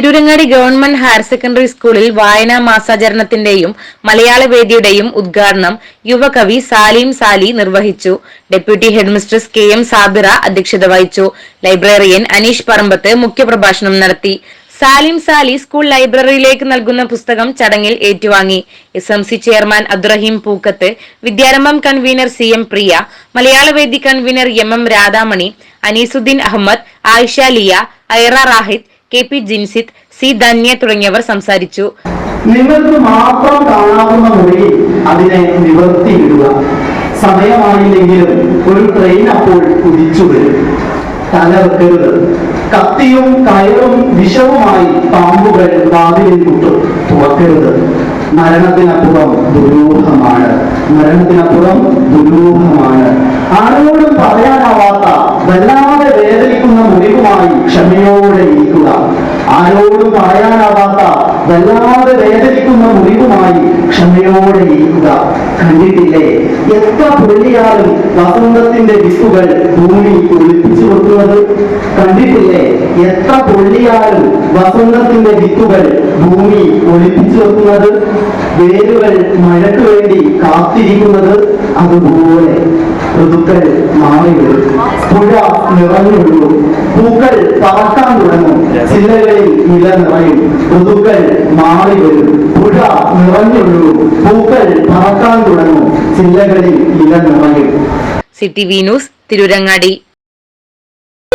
Tirurangadi government higher secondary സ്കൂളിൽ വായനാ മാസാചരണത്തിന്റെയും മലയാള വേദിയുടെയും ഉദ്ഘാടനം യുവകവി സാലിം സാലി നിർവഹിച്ചു. Deputy headmistress K M Sabira അധ്യക്ഷത വഹിച്ചു. ലൈബ്രറിയൻ അനീഷ് പറമ്പത്ത് മുഖ്യപ്രഭാഷണം നടത്തി. സാലിം സാലി സ്കൂൾ ലൈബ്രറിയിലേക്ക് നൽകുന്ന പുസ്തകം ചടങ്ങിൽ ഏറ്റുവാങ്ങി. S M C chairman Abdurahim Pookkath Vidyarambham convener C M Priya Malayalavedi convener M M Radhamani Aneesuddin Ahammed Ayisha Liya Aira Rahid K P Jinsith C Dhanya തുടങ്ങിയവർ സംസാരിച്ചു. നിങ്ങൾക്ക് മാത്രം കാണാവുന്ന മുറിയിൽ അതിനെ നിവർത്തിയിടുക. സമയമായില്ലെങ്കിലും ഒരു ട്രെയിൻ അപ്പോൾ കുതിച്ചു വരും. തല വെക്കരുത്. കത്തിയും കയറും വിഷവുമായി പാമ്പുകൾ വാതിലിൽ കുട്ടും തുറക്കരുത്. മരണത്തിനപ്പുറം ദുരൂഹമാണ്. മരണത്തിനപ്പുറം ദുരൂഹമാണ് ആരോടും പറയാനാവാത്ത വല്ലാതെ വേദനിക്കുന്ന മുറിവുമായി ക്ഷമയോടെ ഇരിക്കുക. ആരോടും പറയാനാവാത്ത വല്ലാതെ വേദനിക്കുന്ന മുറിവുമായി ക്ഷമയോടെ ഇരിക്കുക. കണ്ടിട്ടില്ലേ? എത്ര പൊള്ളിയാലും വസന്തത്തിന്റെ വിസ്തുകൾ ഭൂമി ഒളിപ്പിച്ചു കൊടുക്കുന്നത് കണ്ടിട്ടില്ലേ? എത്ര പൊള്ളിയാലും വസന്തത്തിന്റെ വിത്തുകൾ ഭൂമി ഒളിപ്പിച്ചു വെക്കുന്നത് വേരുകൾ മഴയ്ക്ക് വേണ്ടി കാത്തിരിക്കുന്നത് അതുപോലെ ഋതുക്കൾ മാറി വരും പുഴ നിറഞ്ഞൊഴുകും. പൂക്കൾ പറക്കാൻ തുടങ്ങും. ചില്ലകളിൽ നില നിറയും. ഋതുക്കൾ മാറി വരും പുഴ നിറഞ്ഞൊഴുകും. പൂക്കൾ പറക്കാൻ തുടങ്ങും. ചില്ലകളിൽ ഇല നിറയും. City V news Tirurangadi.